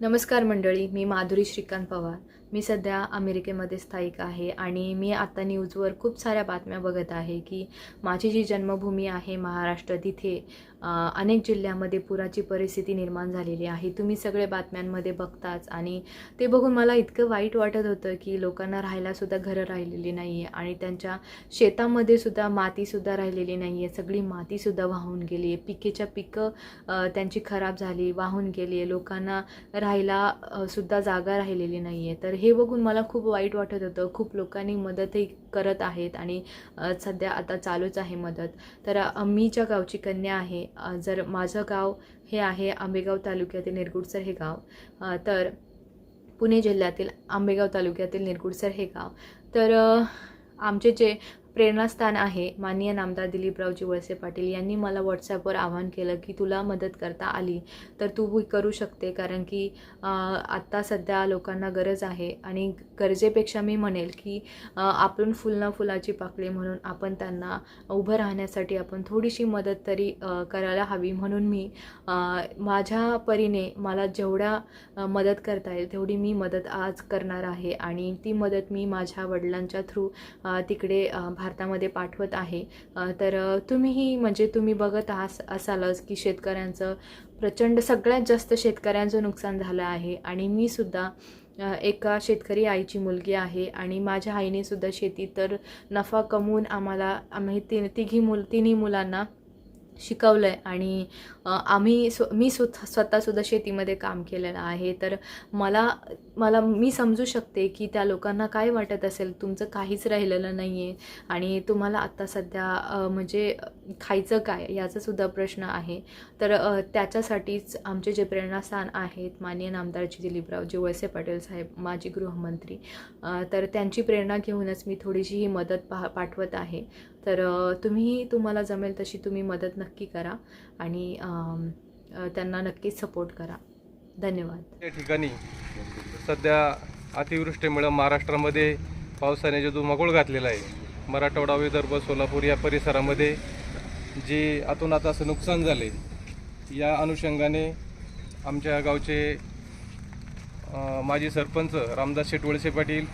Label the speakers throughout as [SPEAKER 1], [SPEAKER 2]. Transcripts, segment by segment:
[SPEAKER 1] नमस्कार मंडळी मी माधुरी श्रीकांत पवार. मी सध्या अमेरिकेमध्ये स्थायिक आहे आणि मी आता न्यूजवर खूप साऱ्या बातम्या बघत आहे की माझी जी जन्मभूमी आहे महाराष्ट्र तिथे अनेक जिल्ह्यामध्ये पुराची परिस्थिती निर्माण झालेली आहे. तुम्ही सगळे बातम्यांमध्ये बघताच आणि ते बघून मला इतकं वाईट वाटत होतं की लोकांना राहायलासुद्धा घरं राहिलेली नाही आहे आणि त्यांच्या शेतामध्ये सुद्धा मातीसुद्धा राहिलेली नाही आहे सगळी मातीसुद्धा वाहून गेली आहे पिकेच्या पिकं त्यांची खराब झाली वाहून गेली आहे लोकांना राहायला सुद्धा जागा राहिलेली नाही आहे तर हे बघून मला खूप वाईट वाटत होतं. खूप लोकांनी मदतही करत आहेत आणि सध्या आता चालूच आहे मदत. तर मी ज्या गावची कन्या आहे जर माझं गाव हे आहे आंबेगाव तालुक्यातील निरगुडसर हे गाव तर पुणे जिल्ह्यातील आंबेगाव तालुक्यातील निरगुडसर हे गाव. तर आमचे जे प्रेरणास्थान आहे. माननीय नामदार दिलीपरावजी वळसे पाटील यांनी मला व्हॉट्सॲपवर आवाहन केलं की तुला मदत करता आली तर तू ही करू शकते कारण की आत्ता सध्या लोकांना गरज आहे आणि गरजेपेक्षा मी म्हणेल की आपण फुलना फुलाची पाकळी म्हणून आपण त्यांना उभं राहण्यासाठी आपण थोडीशी मदत तरी करायला हवी म्हणून मी माझ्या परीने मला जेवढ्या मदत करता येईल तेवढी मी मदत आज करणार आहे आणि ती मदत मी माझ्या वडिलांच्या थ्रू तिकडे भा भारतामध्ये पाठवत आहे. तर तुम्हीही म्हणजे तुम्ही बघत आहास असालच की शेतकऱ्यांचं प्रचंड सगळ्यात जास्त शेतकऱ्यांचं नुकसान झालं आहे. आणि मी सुद्धा एका शेतकरी आईची मुलगी आहे आणि माझ्या आईने सुद्धा शेती तर नफा कमवून आम्हाला आम्ही ति तिघी मुल तिन्ही मुलांना शिकवलं आहे आणि आम्ही स्व मी स्वत स्वतःसुद्धा शेतीमध्ये काम केलेलं आहे. तर मला मला मी समजू शकते की त्या लोकांना काय वाटत असेल? तुमचं काहीच राहिलेलं नाही आहे आणि तुम्हाला आत्ता सध्या म्हणजे खायचं काय याचा सुद्धा प्रश्न आहे. तर त्याच्यासाठीच आमचे जे प्रेरणास्थान आहेत माननीय नामदारजी दिलीपरावजी वळसे पाटील साहेब माजी गृहमंत्री तर त्यांची प्रेरणा घेऊनच मी थोडीशी ही मदत पहा पाठवत आहे. तर तुम्ही तुम्हाला जमेल तशी तुम्ही मदत नक्की करा आणि त्यांना नक्कीच सपोर्ट करा. धन्यवाद.
[SPEAKER 2] या ठिकाणी सध्या अतिवृष्टीमुळे महाराष्ट्रामध्ये पावसाने जो धुमाकूळ घातलेला आहे मराठवाडा विदर्भ सोलापूर या परिसरामध्ये जे अतोनात असं नुकसान झाले या अनुषंगाने आमच्या गावचे माजी सरपंच रामदास शेटवळसे पाटील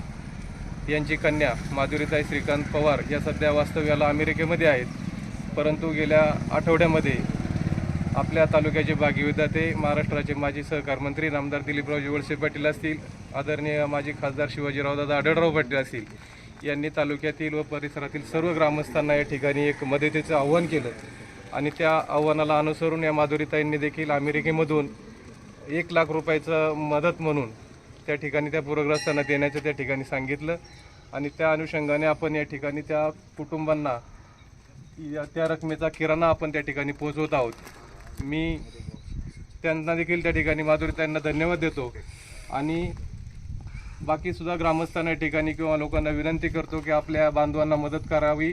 [SPEAKER 2] यांची कन्या माधुरीताई श्रीकांत पवार या सध्या वास्तव्याला अमेरिकेमध्ये आहेत. परंतु गेल्या आठवड्यामध्ये आपल्या तालुक्याचे भागीविधाते महाराष्ट्राचे माजी सहकार मंत्री नामदार दिलीपरावजी वळसे पाटील असतील आदरणीय माजी खासदार शिवाजीरावदादा आढळराव पाटील असतील. यांनी तालुक्यातील व परिसरातील सर्व ग्रामस्थांना या ठिकाणी एक मदतीचं आव्हान केलं. आणि त्या आव्हानाला अनुसरून या माधुरीताईंनी देखील अमेरिकेमधून एक लाख रुपयाचं मदत म्हणून त्या ठिकाणी त्या पूरग्रस्तांना देण्याचं त्या ठिकाणी सांगितलं. आणि त्या अनुषंगाने आपण या ठिकाणी त्या कुटुंबांना या त्या रकमेचा किराणा आपण त्या ठिकाणी पोहोचवत आहोत. मी त्यांना देखील त्या ठिकाणी माधुरी त्यांना धन्यवाद देतो. आणि बाकी सुद्धा ग्रामस्थांना या ठिकाणी किंवा लोकांना विनंती करतो की आपल्या बांधवांना मदत करावी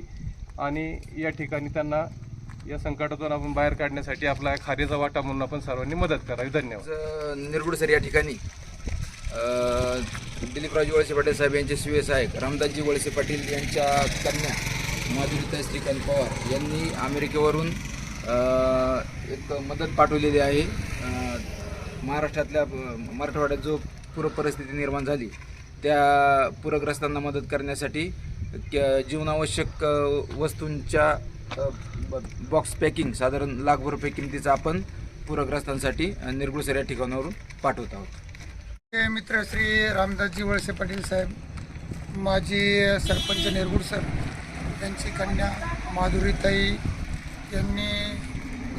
[SPEAKER 2] आणि या ठिकाणी त्यांना या संकटातून आपण बाहेर काढण्यासाठी आपला खारीचा वाटा म्हणून आपण सर्वांनी मदत करावी. धन्यवाद.
[SPEAKER 3] निरगुड सर या ठिकाणी अ, वळसे पाटील साहेब यांचे सुवेस साहेब रामदासजी वळसे पाटील यांच्या कन्या माधुरीता श्रीकांत पवार यांनी अमेरिकेवरून एक मदत पाठवलेली आहे. महाराष्ट्रातल्या मराठवाड्यात जो पूर परिस्थिती निर्माण झाली. त्या पूरग्रस्तांना मदत करण्यासाठी जीवनावश्यक वस्तूंच्या ब- बॉक्स पॅकिंग साधारण लाखभर रुपये किमतीचं आपण पूरग्रस्तांसाठी अ, या ठिकाणावरून पाठवत आहोत.
[SPEAKER 4] मित्र श्री रामदासजी वळसे पाटील साहेब माजी सरपंच निरगुड सर त्यांची कन्या माधुरीताई यांनी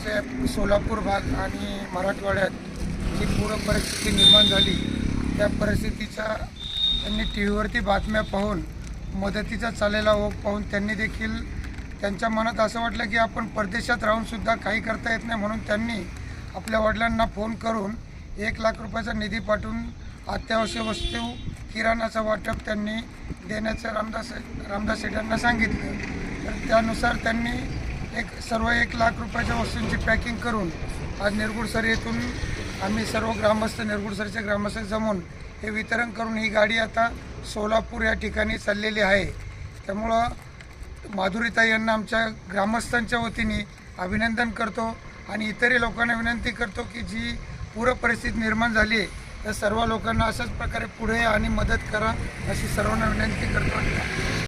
[SPEAKER 4] जे सोलापूर भाग आणि मराठवाड्यात जी पूर परिस्थिती निर्माण झाली त्या परिस्थितीचा त्यांनी टी व्हीवरती बातम्या पाहून मदतीचा चाललेला ओघ पाहून त्यांनी देखील त्यांच्या मनात असं वाटलं की आपण परदेशात राहूनसुद्धा काही करता येत नाही म्हणून त्यांनी आपल्या वडिलांना फोन करून एक लाख रुपयाचा निधी पाठवून अत्यावश्यक वस्तू किराणाचं वाटप त्यांनी देण्याचं रामदास रामदास शेट्यांना सांगितलं. तर त्यानुसार त्यांनी एक सर्व एक लाख रुपयाच्या वस्तूंची पॅकिंग करून आज निरगुडसर येथून आम्ही सर्व ग्रामस्थ निरगुडसरचे ग्रामस्थ जमून हे वितरण करून ही गाडी आता सोलापूर या ठिकाणी चाललेली आहे. त्यामुळं माधुरीताई यांना आमच्या ग्रामस्थांच्या वतीने अभिनंदन करतो आणि इतरही लोकांना विनंती करतो की जी पूर परिस्थिती निर्माण झाली आहे तर सर्व लोकांना अशाच प्रकारे पुढे आणि मदत करा अशी सर्वांना विनंती करतो.